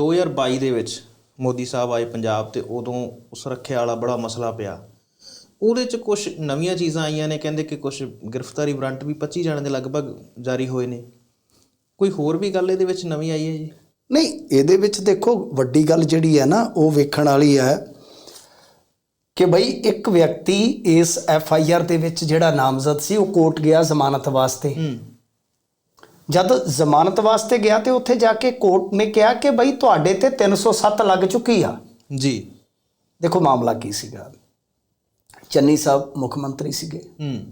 2022 ਦੇ ਵਿੱਚ ਮੋਦੀ ਸਾਹਿਬ ਆਏ ਪੰਜਾਬ ਤੇ ਉਦੋਂ ਸੁਰੱਖਿਆ ਵਾਲਾ ਬੜਾ ਮਸਲਾ ਪਿਆ। ਉਹਦੇ ਚ ਕੁਝ ਨਵੀਆਂ ਚੀਜ਼ਾਂ ਆਈਆਂ ਨੇ ਕਹਿੰਦੇ ਕਿ ਕੁਝ ਗ੍ਰਿਫਤਾਰੀ ਵਾਰੰਟ ਵੀ 25 ਜਣਾਂ ਦੇ ਲਗਭਗ ਜਾਰੀ ਹੋਏ ਨੇ। ਕੋਈ ਹੋਰ ਵੀ ਗੱਲ ਇਹਦੇ ਵਿੱਚ ਨਵੀਂ ਆਈ ਹੈ ਜੀ? ਨਹੀਂ ਇਹਦੇ ਵਿੱਚ ਦੇਖੋ ਵੱਡੀ ਗੱਲ ਜਿਹੜੀ ਹੈ ਨਾ ਉਹ ਵੇਖਣ ਵਾਲੀ ਹੈ ਕਿ ਬਈ ਇੱਕ ਵਿਅਕਤੀ ਇਸ ਐਫ ਆਈ ਆਰ ਦੇ ਵਿੱਚ ਜਿਹੜਾ ਨਾਮਜ਼ਦ ਸੀ ਉਹ ਕੋਰਟ ਗਿਆ ਜ਼ਮਾਨਤ ਵਾਸਤੇ। ਜਦ ਜ਼ਮਾਨਤ ਵਾਸਤੇ ਗਿਆ ਤੇ ਉੱਥੇ ਜਾ ਕੇ ਕੋਰਟ ਨੇ ਕਿਹਾ ਕਿ ਬਈ ਤੁਹਾਡੇ ਤੇ 307 ਲੱਗ ਚੁੱਕੀ ਆ। ਜੀ। ਦੇਖੋ ਮਾਮਲਾ ਕੀ ਸੀਗਾ। ਚੰਨੀ ਸਾਹਿਬ ਮੁੱਖ ਮੰਤਰੀ ਸੀਗੇ। ਹੂੰ।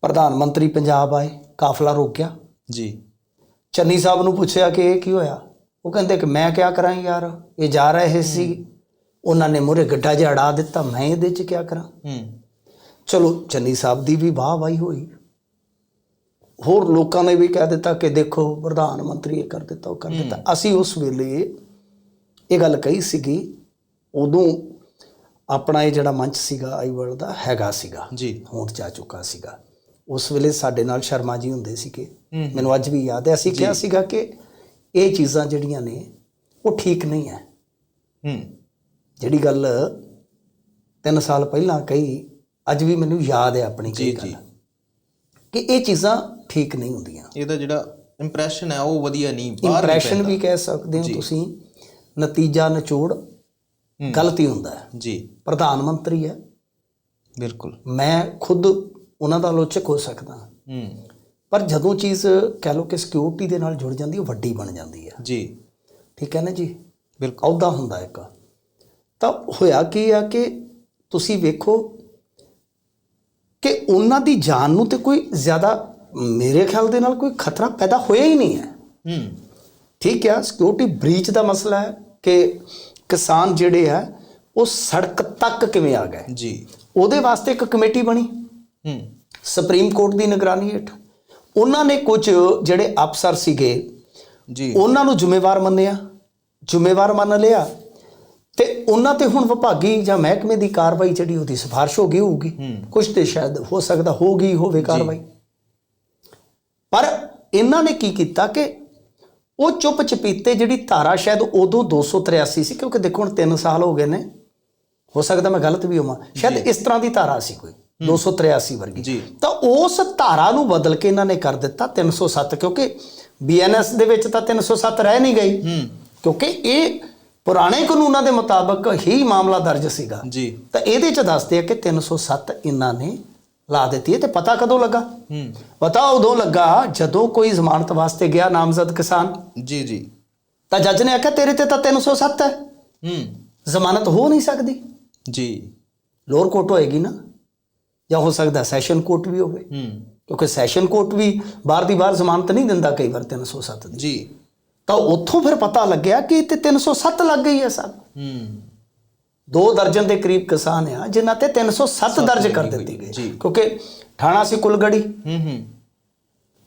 ਪ੍ਰਧਾਨ ਮੰਤਰੀ ਪੰਜਾਬ ਆਏ ਕਾਫਲਾ ਰੋਕਿਆ। ਜੀ। ਚੰਨੀ ਸਾਹਿਬ ਨੂੰ ਪੁੱਛਿਆ ਕਿ ਇਹ ਕੀ ਹੋਇਆ? ਉਹ ਕਹਿੰਦੇ ਕਿ ਮੈਂ ਕਿਆ ਕਰਾਂ ਯਾਰ? ਇਹ ਜਾ ਰਹੇ ਸੀ। ਉਹਨਾਂ ਨੇ ਮੂਹਰੇ ਗੱਡਾ ਜਿਹਾ ਅੜਾ ਦਿੱਤਾ। ਮੈਂ ਇਹਦੇ 'ਚ ਕਿਆ ਕਰਾਂ? ਹੂੰ। ਚਲੋ ਚੰਨੀ ਸਾਹਿਬ ਦੀ ਵੀ ਵਾਹ ਵਾਹੀ ਹੋਈ। ਹੋਰ ਲੋਕਾਂ ਨੇ ਵੀ ਕਹਿ ਦਿੱਤਾ ਕਿ ਦੇਖੋ ਪ੍ਰਧਾਨ ਮੰਤਰੀ ਇਹ ਕਰ ਦਿੱਤਾ ਉਹ ਕਰ ਦਿੱਤਾ। ਅਸੀਂ ਉਸ ਵੇਲੇ ਇਹ ਗੱਲ ਕਹੀ ਸੀਗੀ ਉਦੋਂ ਆਪਣਾ ਇਹ ਜਿਹੜਾ ਮੰਚ ਸੀਗਾ ਆਈ ਵਰਲਡ ਦਾ ਹੈਗਾ ਸੀਗਾ ਜੀ। ਹੋਂਦ ਜਾ ਚੁੱਕਾ ਸੀਗਾ। ਉਸ ਵੇਲੇ ਸਾਡੇ ਨਾਲ ਸ਼ਰਮਾ ਜੀ ਹੁੰਦੇ ਸੀਗੇ। ਮੈਨੂੰ ਅੱਜ ਵੀ ਯਾਦ ਹੈ ਅਸੀਂ ਕਿਹਾ ਸੀਗਾ ਕਿ ਇਹ ਚੀਜ਼ਾਂ ਜਿਹੜੀਆਂ ਨੇ ਉਹ ਠੀਕ ਨਹੀਂ ਹੈ। ਹੂੰ। ਜਿਹੜੀ ਗੱਲ 3 ਸਾਲ ਪਹਿਲਾਂ ਕਹੀ ਅੱਜ ਵੀ ਮੈਨੂੰ ਯਾਦ ਹੈ ਆਪਣੀ ਕਹੀ ਗੱਲ। ਜੀ। ਕਿ ਇਹ ਚੀਜ਼ਾਂ ਠੀਕ ਨਹੀਂ ਹੁੰਦੀਆਂ। ਇਹਦਾ ਜਿਹੜਾ ਇੰਪ੍ਰੈਸ਼ਨ ਹੈ ਉਹ ਵਧੀਆ ਨਹੀਂ ਇੰਪ੍ਰੈਸ਼ਨ। ਵੀ ਕਹਿ ਸਕਦੇ ਹੋ। ਤੁਸੀਂ ਨਤੀਜਾ ਨਿਚੋੜ। ਗਲਤੀ ਹੁੰਦਾ ਹੈ। ਜੀ। ਪ੍ਰਧਾਨ ਮੰਤਰੀ ਹੈ। ਬਿਲਕੁਲ। ਮੈਂ ਖੁਦ ਉਹਨਾਂ ਦਾ ਆਲੋਚਕ ਹੋ ਸਕਦਾ ਹੂੰ। ਪਰ ਜਦੋਂ ਚੀਜ਼ ਕਹਿ ਲਓ ਕਿ ਸਿਕਿਉਰਿਟੀ ਦੇ ਨਾਲ ਜੁੜ ਜਾਂਦੀ ਹੈ ਉਹ ਵੱਡੀ ਬਣ ਜਾਂਦੀ ਹੈ। ਜੀ। ਠੀਕ ਹੈ ਨਾ ਜੀ? ਬਿਲਕੁਲ। ਅਹੁਦਾ ਹੁੰਦਾ ਇੱਕ। ਤਾਂ ਹੋਇਆ ਕੀ ਆ ਕਿ ਤੁਸੀਂ ਵੇਖੋ ਕਿ ਉਹਨਾਂ ਦੀ ਜਾਨ ਨੂੰ ਤੇ ਕੋਈ ਜ਼ਿਆਦਾ ਮੇਰੇ ਖਿਆਲ ਦੇ ਨਾਲ ਕੋਈ ਖਤਰਾ ਪੈਦਾ ਹੋਇਆ ਹੀ ਨਹੀਂ ਹੈ। ਹੂੰ। ਠੀਕ ਹੈ ਸਿਕਿਉਰਿਟੀ ਬ੍ਰੀਚ ਦਾ ਮਸਲਾ ਹੈ ਕਿ ਕਿਸਾਨ ਜਿਹੜੇ ਆ ਉਹ ਸੜਕ ਤੱਕ ਕਿਵੇਂ ਆ ਗਏ? ਜੀ। ਉਹਦੇ ਵਾਸਤੇ ਇੱਕ ਕਮੇਟੀ ਬਣੀ। ਹੂੰ। ਸੁਪਰੀਮ ਕੋਰਟ ਦੀ ਨਿਗਰਾਨੀ ਹੇਠ। ਉਹਨਾਂ ਨੇ ਕੁਝ ਜਿਹੜੇ ਅਫਸਰ ਸੀਗੇ ਜੀ। ਉਹਨਾਂ ਨੂੰ ਜ਼ਿੰਮੇਵਾਰ ਮੰਨਿਆ। ਜ਼ਿੰਮੇਵਾਰ ਮੰਨ ਲਿਆ। ਤੇ ਉਹਨਾਂ ਤੇ ਹੁਣ ਵਿਭਾਗੀ ਜਾਂ ਮਹਿਕਮੇ ਦੀ ਕਾਰਵਾਈ ਜਿਹੜੀ ਉਹਦੀ ਸਿਫਾਰਿਸ਼ ਹੋ ਗਈ ਹੋਊਗੀ। ਕੁਝ ਤੇ ਸ਼ਾਇਦ ਹੋ ਸਕਦਾ ਹੋ ਗਈ ਹੋਵੇ ਕਾਰਵਾਈ। ਪਰ ਇਹਨਾਂ ਨੇ ਕੀ ਕੀਤਾ ਕਿ ਉਹ ਚੁੱਪ ਚਪੀਤੇ ਜਿਹੜੀ ਧਾਰਾ ਸ਼ਾਇਦ ਉਦੋਂ 283 ਸੀ ਕਿਉਂਕਿ ਦੇਖੋ ਹੁਣ 3 ਸਾਲ ਹੋ ਗਏ ਨੇ। ਹੋ ਸਕਦਾ ਮੈਂ ਗਲਤ ਵੀ ਹੋਵਾਂ। ਸ਼ਾਇਦ ਇਸ ਤਰ੍ਹਾਂ ਦੀ ਧਾਰਾ ਸੀ ਕੋਈ 283 ਵਰਗੀ। ਤਾਂ ਉਸ ਧਾਰਾ ਨੂੰ ਬਦਲ ਕੇ ਇਹਨਾਂ ਨੇ ਕਰ ਦਿੱਤਾ 307 ਕਿਉਂਕਿ ਬੀਐਨਐਸ ਦੇ ਵਿੱਚ ਤਾਂ 307 ਰਹਿ ਨਹੀਂ ਗਈ। ਕਿਉਂਕਿ ਇਹ ਪੁਰਾਣੇ ਕਾਨੂੰਨਾਂ ਦੇ ਮੁਤਾਬਕ ਹੀ ਮਾਮਲਾ ਦਰਜ ਸੀਗਾ। ਜੀ। ਤਾਂ ਇਹਦੇ ਚ ਦੱਸਦੇ ਆ ਕਿ 307 ਇਹਨਾਂ ਨੇ ਲਾ ਦਿੱਤੀ ਹੈ ਤੇ ਪਤਾ ਕਦੋਂ ਲੱਗਾ? ਹੂੰ। ਪਤਾ ਉਦੋਂ ਲੱਗਾ ਜਦੋਂ ਕੋਈ ਜ਼ਮਾਨਤ ਵਾਸਤੇ ਗਿਆ ਨਾਮਜ਼ਦ ਕਿਸਾਨ। ਜੀ ਜੀ। ਤਾਂ ਜੱਜ ਨੇ ਆਖਿਆ ਤੇਰੇ ਤੇ ਤਾਂ 307 ਹੈ। ਹੂੰ। ਜ਼ਮਾਨਤ ਹੋ ਨਹੀਂ ਸਕਦੀ। ਜੀ। ਲੋਅਰ ਕੋਰਟ ਹੋਏਗੀ ਨਾ। ਜਾਂ ਹੋ ਸਕਦਾ ਸੈਸ਼ਨ ਕੋਰਟ ਵੀ ਹੋਵੇ। ਹੂੰ। ਕਿਉਂਕਿ ਸੈਸ਼ਨ ਕੋਰਟ ਵੀ ਬਾਹਰ ਦੀ ਬਾਹਰ ਜ਼ਮਾਨਤ ਨਹੀਂ ਦਿੰਦਾ ਕਈ ਵਾਰ 307 ਦੀ। ਜੀ। ਤਾਂ ਉੱਥੋਂ ਫਿਰ ਪਤਾ ਲੱਗਿਆ ਕਿ ਤੇ 307 ਲੱਗ ਗਈ ਹੈ ਸਰ ਹੂੰ। ਦੋ ਦਰਜਨ ਦੇ ਕਰੀਬ ਕਿਸਾਨ ਆ ਜਿਨ੍ਹਾਂ ਤੇ 307 ਦਰਜ ਕਰ ਦਿੱਤੀ ਗਈ। ਕਿਉਂਕਿ ਥਾਣਾ ਸੀ ਕੁਲਗੜੀ। ਹੂੰ ਹੂੰ।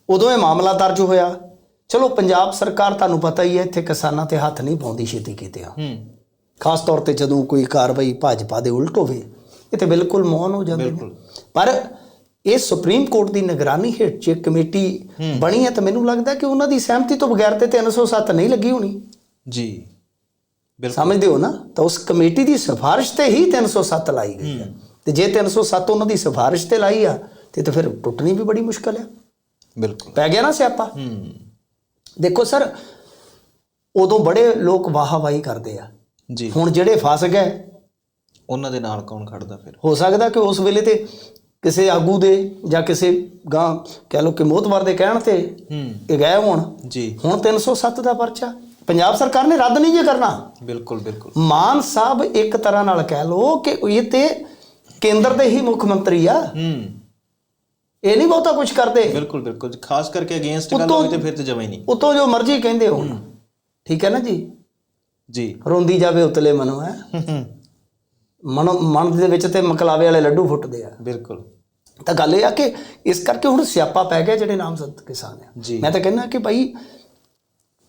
ਉਦੋਂ ਇਹ ਮਾਮਲਾ ਦਰਜ ਹੋਇਆ। ਚਲੋ ਪੰਜਾਬ ਸਰਕਾਰ ਤੁਹਾਨੂੰ ਪਤਾ ਹੀ ਹੈ ਇੱਥੇ ਕਿਸਾਨਾਂ ਤੇ ਹੱਥ ਨਹੀਂ ਪਾਉਂਦੀ ਛੇਤੀ ਕਿਤੇ ਆ। ਹੂੰ। ਖਾਸ ਤੌਰ ਤੇ ਜਦੋਂ ਕੋਈ ਕਾਰਵਾਈ ਭਾਜਪਾ ਦੇ ਉਲਟ ਹੋਵੇ ਇਹ ਤੇ ਬਿਲਕੁਲ ਮੌਨ ਹੋ ਜਾਂਦੇ ਨੇ। ਬਿਲਕੁਲ। ਪਰ ਇਹ ਸੁਪਰੀਮ ਕੋਰਟ ਦੀ ਨਿਗਰਾਨੀ ਹੇਠ ਜੇ ਕਮੇਟੀ ਬਣੀ ਹੈ ਤਾਂ ਮੈਨੂੰ ਲੱਗਦਾ ਕਿ ਉਹਨਾਂ ਦੀ ਸਹਿਮਤੀ ਤੋਂ ਬਗੈਰ ਤੇ 307 ਨਹੀਂ ਲੱਗੀ ਹੋਣੀ। ਜੀ ਬਿਲਕੁਲ। ਸਮਝਦੇ ਹੋ ਨਾ? ਤਾਂ ਉਸ ਕਮੇਟੀ ਦੀ ਸਿਫਾਰਿਸ਼ ਤੇ ਹੀ 307 ਲਾਈ ਗਈ ਹੈ। ਤੇ ਜੇ 307 ਉਹਨਾਂ ਦੀ ਸਿਫਾਰਿਸ਼ ਤੇ ਲਾਈ ਆ ਤੇ ਤਾਂ ਫਿਰ ਟੁੱਟਣੀ ਵੀ ਬੜੀ ਮੁਸ਼ਕਲ ਹੈ ਬਿਲਕੁਲ। ਪੈ ਗਿਆ ਨਾ ਸਿਆਪਾ? ਹੂੰ। ਦੇਖੋ ਸਰ ਉਦੋਂ ਬੜੇ ਲੋਕ ਵਾਹਵਾਹੀ ਕਰਦੇ ਆ। ਜੀ। ਹੁਣ ਜਿਹੜੇ ਫਸ ਗਏ ਉਹਨਾਂ ਦੇ ਨਾਲ ਕੌਣ ਖੜਦਾ ਫਿਰ? ਹੋ ਸਕਦਾ ਕਿ ਉਸ ਵੇਲੇ ਤੇ ਕਿਸੇ ਆਗੂ ਦੇ ਜਾਂ ਕਿਸੇ ਗਾਂ ਕਹਿ ਲਓ ਕਿ ਮੋਤਵਰ ਦੇ ਕਹਿਣ ਤੇ ਹੂੰ। ਇਹ ਗਏ ਹੋਣ। ਜੀ। ਹੁਣ 307 ਦਾ ਪਰਚਾ। ਪੰਜਾਬ ਸਰਕਾਰ ਨੇ ਰੱਦ ਨਹੀਂ ਜੇ ਕਰਨਾ। ਬਿਲਕੁਲ ਬਿਲਕੁਲ। ਮਾਨ ਸਾਹਿਬ ਇੱਕ ਤਰ੍ਹਾਂ ਨਾਲ ਕਹਿ ਲਓ ਕਿ ਇਹ ਤੇ ਕੇਂਦਰ ਦੇ ਹੀ ਮੁੱਖ ਮੰਤਰੀ ਆ। ਹੂੰ। ਇਹ ਨਹੀਂ ਬਹੁਤਾ ਕੁਝ ਕਰਦੇ। ਬਿਲਕੁਲ ਬਿਲਕੁਲ। ਖਾਸ ਕਰਕੇ ਅਗੇਂਸਟ ਗੱਲ ਹੋਵੇ ਤੇ ਫਿਰ ਤੇ ਜਮਾ ਹੀ ਨਹੀਂ। ਉਤੋਂ ਜੋ ਮਰਜ਼ੀ ਕਹਿੰਦੇ ਹੋਣ। ਠੀਕ ਹੈ ਨਾ ਜੀ? ਜੀ। ਰੋਂਦੀ ਜਾਵੇ ਉਤਲੇ ਮਨੋਂ ਹੈ। ਹੂੰ ਹੂੰ। ਮਨ ਮਨ ਦੇ ਵਿੱਚ ਤੇ ਮਕਲਾਵੇ ਵਾਲੇ ਲੱਡੂ ਫੁੱਟਦੇ ਆ। ਬਿਲਕੁਲ। ਤਾਂ ਗੱਲ ਇਹ ਆ ਕਿ ਇਸ ਕਰਕੇ ਹੁਣ ਸਿਆਪਾ ਪੈ ਗਿਆ ਜਿਹੜੇ ਨਾਮਜ਼ਦ ਕਿਸਾਨ ਆ। ਮੈਂ ਤਾਂ ਕਹਿੰਦਾ ਕਿ ਭਾਈ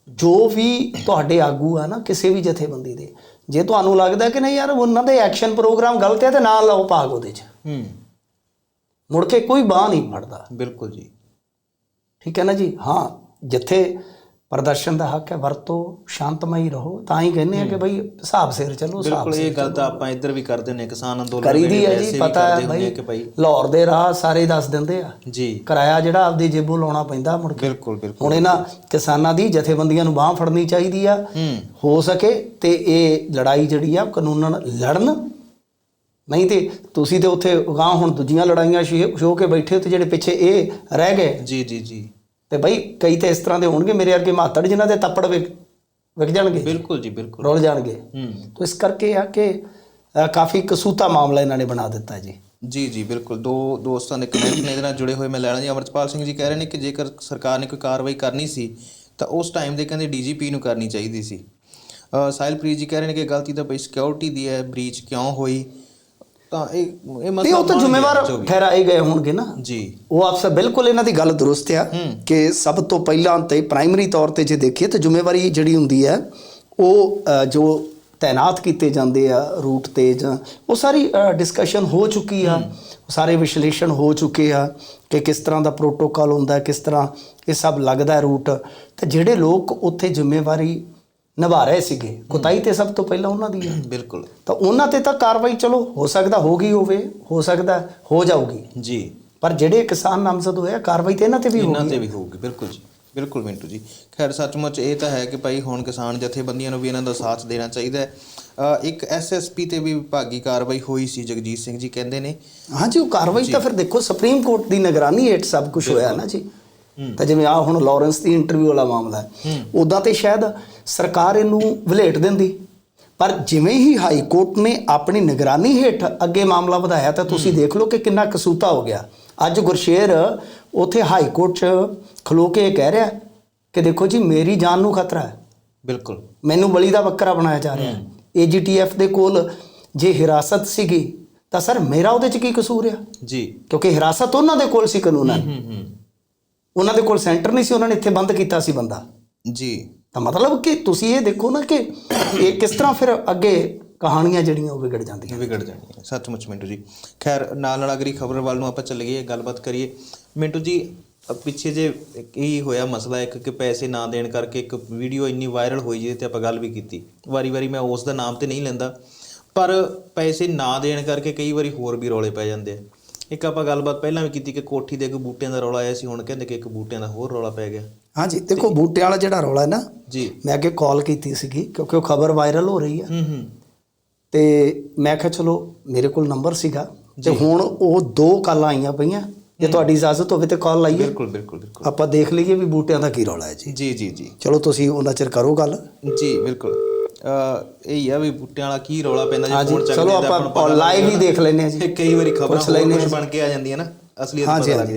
ਜੋ ਵੀ ਤੁਹਾਡੇ ਆਗੂ ਆ ਨਾ ਕਿਸੇ ਵੀ ਜਥੇਬੰਦੀ ਦੇ ਜੇ ਤੁਹਾਨੂੰ ਲੱਗਦਾ ਕਿ ਨਹੀਂ ਯਾਰ ਉਹਨਾਂ ਦੇ ਐਕਸ਼ਨ ਪ੍ਰੋਗਰਾਮ ਗਲਤ ਹੈ ਤੇ ਨਾ ਲਾਓ ਭਾਗ ਉਹਦੇ 'ਚ। ਹੂੰ। ਮੁੜ ਕੇ ਕੋਈ ਬਾਹ ਨਹੀਂ ਫੜਦਾ। ਬਿਲਕੁਲ ਜੀ। ਠੀਕ ਹੈ ਨਾ ਜੀ? ਹਾਂ ਜਿੱਥੇ ਪ੍ਰਦਰਸ਼ਨ ਦਾ ਹੱਕ ਹੈ ਵਰਤੋ ਸ਼ਾਂਤਮਈ ਰਹੋ। ਤਾਂ ਹੀ ਕਹਿੰਦੇ ਆ ਕਿ ਬਈ ਹਿਸਾਬ ਸਿਰ ਚੱਲੋ ਹਿਸਾਬ ਬਿਲਕੁਲ ਇਹ ਗੱਲ ਤਾਂ ਆਪਾਂ ਇੱਧਰ ਵੀ ਕਰਦੇ ਨੇ ਕਿਸਾਨ ਅੰਦੋਲਨ ਕਰੀਦੀ ਹੈ ਜੀ ਪਤਾ ਹੈ ਬਈ ਲਾਹੌਰ ਦੇ ਰਾਹ ਸਾਰੇ ਦੱਸ ਦਿੰਦੇ ਆ। ਜੀ। ਕਿਰਾਇਆ ਜਿਹੜਾ ਆਪਦੀ ਜੇਬੋਂ ਲਾਉਣਾ ਪੈਂਦਾ ਮੁੜ ਕੇ। ਬਿਲਕੁਲ ਬਿਲਕੁਲ। ਹੁਣ ਇਹਨਾਂ ਕਿਸਾਨਾਂ ਦੀ ਜਥੇਬੰਦੀਆਂ ਨੂੰ ਬਾਹ ਫੜਨੀ ਚਾਹੀਦੀ ਆ। ਹੂੰ। ਹੋ ਸਕੇ ਤੇ ਇਹ ਲੜਾਈ ਜਿਹੜੀ ਆ ਕਾਨੂੰਨਨ ਲੜਨ। ਨਹੀਂ ਤੇ ਤੁਸੀਂ ਤੇ ਉੱਥੇ ਗਾਂ ਹੁਣ ਦੂਜੀਆਂ ਲੜਾਈਆਂ ਸ਼ੋ ਕੇ ਬੈਠੇ ਤੇ ਜਿਹੜੇ ਪਿੱਛੇ ਇਹ ਰਹਿ ਗਏ। ਜੀ ਜੀ ਜੀ। ਤੇ ਬਈ ਕਈ ਤੇ ਇਸ ਤਰ੍ਹਾਂ ਦੇ ਹੋਣਗੇ ਮੇਰੇ ਵਰਗੇ ਮਾਤੜ ਜਿਨ੍ਹਾਂ ਦੇ ਤੱਪੜ ਵਿਕ ਵਿਕ ਜਾਣਗੇ। ਬਿਲਕੁਲ ਜੀ ਬਿਲਕੁਲ। ਰੁੱਲ ਜਾਣਗੇ। ਹੂੰ। ਤੋ ਇਸ ਕਰਕੇ ਆ ਕਿ ਕਾਫੀ ਕਸੂਤਾ ਮਾਮਲਾ ਇਹਨਾਂ ਨੇ ਬਣਾ ਦਿੱਤਾ ਜੀ। ਜੀ ਜੀ ਬਿਲਕੁਲ। ਦੋ ਦੋਸਤਾਂ ਦੇ ਕਮੈਂਟ ਨੇ ਇਹਦੇ ਨਾਲ ਜੁੜੇ ਹੋਏ ਮੈਂ ਲੈਣਾ ਜੀ ਅਮਰਪਾਲ ਸਿੰਘ ਜੀ ਕਹਿ ਰਹੇ ਨੇ ਕਿ ਜੇਕਰ ਸਰਕਾਰ ਨੇ ਕੋਈ ਕਾਰਵਾਈ ਕਰਨੀ ਸੀ ਤਾਂ ਉਸ ਟਾਈਮ ਦੇ ਕਹਿੰਦੇ ਡੀਜੀਪੀ ਨੂੰ ਕਰਨੀ ਚਾਹੀਦੀ ਸੀ। ਅ, ਸਾਹਿਲਪ੍ਰੀਤ ਜੀ ਕਹਿ ਰਹੇ ਨੇ ਕਿ ਗਲਤੀ ਤਾਂ ਬਈ ਸਿਕਿਉਰਿਟੀ ਦੀ ਹੈ ਬ੍ਰੀਚ ਕਿਉਂ ਹੋਈ? ਤਾਂ ਇਹ ਇਹ ਤੇ ਮਸਲਾ ਉਹ ਤਾਂ ਜ਼ਿੰਮੇਵਾਰ। ਠਹਿਰਾਏ ਗਏ ਹੋਣਗੇ ਨਾ। ਜੀ। ਉਹ ਅਫਸਰ ਬਿਲਕੁਲ ਇਹਨਾਂ ਦੀ ਗੱਲ ਦਰੁਸਤ ਆ ਕਿ ਸਭ ਤੋਂ ਪਹਿਲਾਂ ਤੇ ਪ੍ਰਾਇਮਰੀ ਤੌਰ ਤੇ ਜੇ ਦੇਖੀਏ ਤਾਂ ਜ਼ਿੰਮੇਵਾਰੀ ਜਿਹੜੀ ਹੁੰਦੀ ਹੈ ਉਹ ਜੋ ਤਾਇਨਾਤ ਕੀਤੇ ਜਾਂਦੇ ਆ ਰੂਟ ਤੇ ਜਾਂ ਉਹ ਸਾਰੀ ਡਿਸਕਸ਼ਨ ਹੋ ਚੁੱਕੀ ਆ। ਸਾਰੇ ਵਿਸ਼ਲੇਸ਼ਣ ਹੋ ਚੁੱਕੇ ਆ ਕਿ ਕਿਸ ਤਰ੍ਹਾਂ ਦਾ ਪ੍ਰੋਟੋਕਾਲ ਹੁੰਦਾ ਕਿਸ ਤਰ੍ਹਾਂ ਇਹ ਸਭ ਲੱਗਦਾ ਰੂਟ ਤੇ ਜਿਹੜੇ ਲੋਕ ਉੱਥੇ ਜ਼ਿੰਮੇਵਾਰੀ ਨਿਭਾ ਰਹੇ ਸੀਗੇ। ਕੁਤਾਈ ਤੇ ਸਭ ਤੋਂ ਪਹਿਲਾਂ ਉਹਨਾਂ ਦੀ ਹੈ। ਬਿਲਕੁਲ। ਤਾਂ ਉਹਨਾਂ ਤੇ ਤਾਂ ਕਾਰਵਾਈ ਚਲੋ ਹੋ ਸਕਦਾ ਹੋ ਗਈ ਹੋਵੇ ਹੋ ਸਕਦਾ ਹੋ ਜਾਊਗੀ। ਜੀ। ਪਰ ਜਿਹੜੇ ਕਿਸਾਨ ਨਾਮਜ਼ਦ ਹੋਏ ਆ ਕਾਰਵਾਈ ਤੇ ਇਹਨਾਂ ਤੇ ਵੀ ਇਹਨਾਂ ਹੋਣੀ ਤੇ ਵੀ ਹੋਊਗੀ ਬਿਲਕੁਲ ਜੀ। ਬਿਲਕੁਲ ਮਿੰਟੂ ਜੀ। ਖੈਰ ਸੱਚਮੁੱਚ ਇਹ ਤਾਂ ਹੈ ਕਿ ਭਾਈ ਹੁਣ ਕਿਸਾਨ ਜਥੇਬੰਦੀਆਂ ਨੂੰ ਵੀ ਇਹਨਾਂ ਦਾ ਸਾਥ ਦੇਣਾ ਚਾਹੀਦਾ ਹੈ। ਇੱਕ ਐਸਐਸਪੀ ਤੇ ਵੀ ਵਿਭਾਗੀ ਕਾਰਵਾਈ ਹੋਈ ਸੀ ਜਗਜੀਤ ਸਿੰਘ ਜੀ ਕਹਿੰਦੇ ਨੇ। ਹਾਂਜੀ ਉਹ ਕਾਰਵਾਈ ਤਾਂ ਫਿਰ ਦੇਖੋ ਸੁਪਰੀਮ ਕੋਰਟ ਦੀ ਨਿਗਰਾਨੀ ਹੇਠ ਸਭ ਕੁਝ ਹੋਇਆ ਨਾ ਜੀ। ਤਾਂ ਜਿਵੇਂ ਆ ਹੁਣ ਲਾਰੈਂਸ ਦੀ ਇੰਟਰਵਿਊ ਵਾਲਾ ਮਾਮਲਾ ਹੈ। ਉਦਾਂ ਤੇ ਸ਼ਾਇਦ ਸਰਕਾਰ ਇਹਨੂੰ ਵਲੇਟ ਦਿੰਦੀ। ਪਰ ਜਿਵੇਂ ਹੀ ਹਾਈ ਕੋਰਟ ਨੇ ਆਪਣੀ ਨਿਗਰਾਨੀ ਹੇਠ ਅੱਗੇ ਮਾਮਲਾ ਵਧਾਇਆ ਤਾਂ ਤੁਸੀਂ ਦੇਖ ਲਓ ਕਿ ਕਿੰਨਾ ਕਸੂਤਾ ਹੋ ਗਿਆ। ਅੱਜ ਗੁਰਸ਼ੇਰ ਉਥੇ ਹਾਈ ਕੋਰਟ 'ਚ ਖਲੋ ਕੇ ਇਹ ਕਹਿ ਰਿਹਾ ਕਿ ਦੇਖੋ ਜੀ ਮੇਰੀ ਜਾਨ ਨੂੰ ਖਤਰਾ ਹੈ। ਬਿਲਕੁਲ। ਮੈਨੂੰ ਬਲੀ ਦਾ ਬੱਕਰਾ ਬਣਾਇਆ ਜਾ ਰਿਹਾ ਹੈ। ਏਜੀਟੀਐਫ ਦੇ ਕੋਲ ਜੇ ਹਿਰਾਸਤ ਸੀਗੀ ਤਾਂ ਸਰ ਮੇਰਾ ਉਹਦੇ 'ਚ ਕੀ ਕਸੂਰ ਆ? ਜੀ। ਕਿਉਂਕਿ ਹਿਰਾਸਤ ਉਹਨਾਂ ਦੇ ਕੋਲ ਸੀ ਕਾਨੂੰਨਾਂ ਹੂੰ ਹੂੰ। ਉਹਨਾਂ ਦੇ ਕੋਲ ਸੈਂਟਰ ਨਹੀਂ ਸੀ ਉਹਨਾਂ ਨੇ ਇੱਥੇ ਬੰਦ ਕੀਤਾ ਸੀ ਬੰਦਾ। ਜੀ। ਤਾਂ ਮਤਲਬ ਕਿ ਤੁਸੀਂ ਇਹ ਦੇਖੋ ਨਾ ਕਿ ਇਹ ਕਿਸ ਤਰ੍ਹਾਂ ਫਿਰ ਅੱਗੇ ਕਹਾਣੀਆਂ ਜਿਹੜੀਆਂ ਉਹ ਵਿਗੜ ਜਾਂਦੀਆਂ। ਵਿਗੜ ਹੈ ਸੱਚਮੁੱਚ ਮਿੰਟੂ ਜੀ। ਖੈਰ ਨਾਲ ਨਾਲ ਅਗਲੀ ਖਬਰ ਵੱਲ ਨੂੰ ਆਪਾਂ ਚੱਲੀਏ ਗੱਲਬਾਤ ਕਰੀਏ। ਮਿੰਟੂ ਜੀ ਪਿੱਛੇ ਜੇ ਇਹ ਹੋਇਆ ਮਸਲਾ ਇੱਕ ਕਿ ਪੈਸੇ ਨਾ ਦੇਣ ਕਰਕੇ ਇੱਕ ਵੀਡੀਓ ਇੰਨੀ ਵਾਇਰਲ ਹੋਈ ਜਿਹਦੇ ਤੇ ਆਪਾਂ ਗੱਲ ਵੀ ਕੀਤੀ। ਵਾਰੀ-ਵਾਰੀ ਮੈਂ ਉਸ ਦਾ ਨਾਮ ਤੇ ਨਹੀਂ ਲੈਂਦਾ ਪਰ ਪੈਸੇ ਨਾ ਦੇਣ ਕਰਕੇ ਕਈ ਵਾਰੀ ਹੋਰ ਵੀ ਰੌਲੇ ਪੈ ਜਾਂਦੇ ਆ। ਇੱਕ ਆਪਾਂ ਗੱਲਬਾਤ ਪਹਿਲਾਂ ਵੀ ਕੀਤੀ ਕਿ ਕੋਠੀ ਦੇ ਇੱਕ ਬੂਟਿਆਂ ਦਾ ਰੌਲਾ ਆਇਆ ਸੀ ਹੁਣ ਕਹਿੰਦੇ ਕਿ ਇੱਕ ਬੂਟਿਆਂ ਦਾ ਹੋਰ ਰੌਲਾ ਪੈ ਗਿਆ। ਹਾਂਜੀ ਦੇਖੋ ਬੂਟੇ ਵਾਲਾ ਜਿਹੜਾ ਰੌਲਾ ਹੈ ਨਾ ਜੀ। ਮੈਂ ਅੱਗੇ ਕਾਲ ਕੀਤੀ ਸੀਗੀ ਕਿਉਂਕਿ ਉਹ ਖਬਰ ਵਾਇਰਲ ਹੋ ਰਹੀ ਹੈ ਹੂੰ ਹੂੰ। ਤੇ ਮੈਂ ਕਿਹਾ ਚਲੋ ਮੇਰੇ ਕੋਲ ਨੰਬਰ ਸੀਗਾ ਤੇ ਹੁਣ ਉਹ ਦੋ ਕਾਲਾਂ ਆਈਆਂ ਪਈਆਂ ਜੇ ਤੁਹਾਡੀ ਇਜਾਜ਼ਤ ਹੋਵੇ ਤੇ ਕਾਲ ਲਾਈਏ। ਬਿਲਕੁਲ ਬਿਲਕੁਲ ਬਿਲਕੁਲ। ਆਪਾਂ ਦੇਖ ਲਈਏ ਵੀ ਬੂਟਿਆਂ ਦਾ ਕੀ ਰੌਲਾ ਹੈ ਜੀ। ਜੀ ਜੀ ਜੀ। ਚਲੋ ਤੁਸੀਂ ਉਹਨਾਂ ਚਿਰ ਕਰੋ ਗੱਲ। ਜੀ ਬਿਲਕੁਲ। ਇਹ ਹੀ ਆ ਵੀ ਬੂਟਿਆਂ ਵਾਲਾ ਕੀ ਰੌਲਾ ਪੈਂਦਾ ਹਾਂਜੀ, ਫੋਨ ਚੱਕਦੇ ਚਲੋ ਆਪਾਂ ਲੱਗਦਾ ਹੀ ਦੇਖ ਲੈਂਦੇ ਹਾਂ ਜੀ। ਕਈ ਵਾਰੀ ਖਬਰਾਂ ਕੁਝ ਬਣ ਕੇ ਆ ਜਾਂਦੀਆਂ ਨਾ ਅਸਲੀਅਤ ਪਤਾ ਲੱਗ। ਜਾਂਦੀ